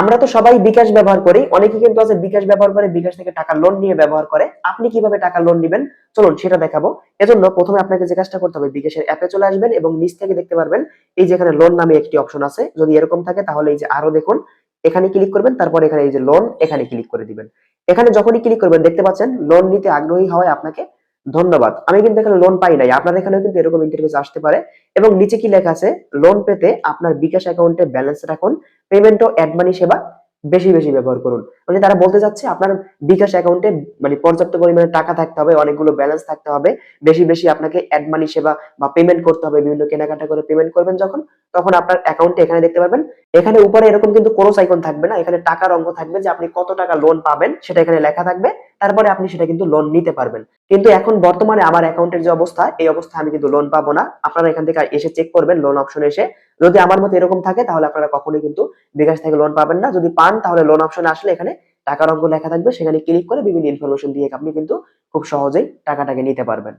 আমরা তো সবাই বিকাশ ব্যবহার করি, অনেকে কিন্তু আছে বিকাশ ব্যবহার করে, বিকাশ থেকে টাকা লোন নিয়ে ব্যবহার করে। আপনি কীভাবে টাকা লোন নেবেন? চলুন সেটা দেখাবো। এজন্য প্রথমে আপনাকে যে কাজটা করতে হবে, বিকাশের অ্যাপে চলে আসবেন এবং নিচ থেকে দেখতে পারবেন, এই যে এখানে লোন নামে একটি অপশন আছে। যদি এরকম থাকে, তাহলে এই যে আরও দেখুন, এখানে ক্লিক করবেন, তারপর এখানে এই যে লোন এখানে ক্লিক করে দিবেন। এখানে যখনই ক্লিক করবেন, দেখতে পাচ্ছেন লোন নিতে আগ্রহী হওয়ায় আপনাকে ধন্যবাদ। আমি কিন্তু এখানে লোন পাই নাই। আপনার এখানেও কিন্তু এরকম ইন্টারফেস আসতে পারে। এবং নিচে কি লেখা আছে? লোন পেতে আপনার বিকাশ অ্যাকাউন্টে ব্যালেন্স রাখুন। পেমেন্ট ও অ্যাড মানি সেবা বেশি বেশি ব্যবহার করুন। মানে তারা বলতে চাচ্ছে আপনার বিকাশ অ্যাকাউন্টে মানে পর্যাপ্ত পরিমাণে টাকা থাকতে হবে, অনেকগুলো ব্যালেন্স থাকতে হবে। বেশি বেশি আপনাকে অ্যাড মানি সেবা বা পেমেন্ট করতে হবে। বিভিন্ন কেনাকাটা করে পেমেন্ট করবেন যখন, তখন আপনার অ্যাকাউন্টে এখানে দেখতে পাবেন এখানে উপরে এরকম কিন্তু ক্রস আইকন থাকবে না। এখানে টাকার অঙ্ক থাকবে যে আপনি কত টাকা লোন পাবেন, সেটা এখানে লেখা থাকবে। তারপরে আপনি সেটা কিন্তু লোন নিতে পারবেন। কিন্তু এখন বর্তমানে আমার অ্যাকাউন্টের যে অবস্থা, এই অবস্থা আমি কিন্তু লোন পাবো না। আপনারা এখান থেকে এসে চেক করবেন লোন অপশনে এসে। যদি আমার মতো এরকম থাকে, তাহলে আপনারা কখনোই কিন্তু বিকাশ থেকে লোন পাবেন না। যদি পান, তাহলে লোন অপশনে আসলে এখানে টাকার অঙ্ক লেখা থাকবে। সেখানে ক্লিক করে বিভিন্ন ইনফরমেশন দিয়ে আপনি কিন্তু খুব সহজেই টাকাটাকে নিতে পারবেন।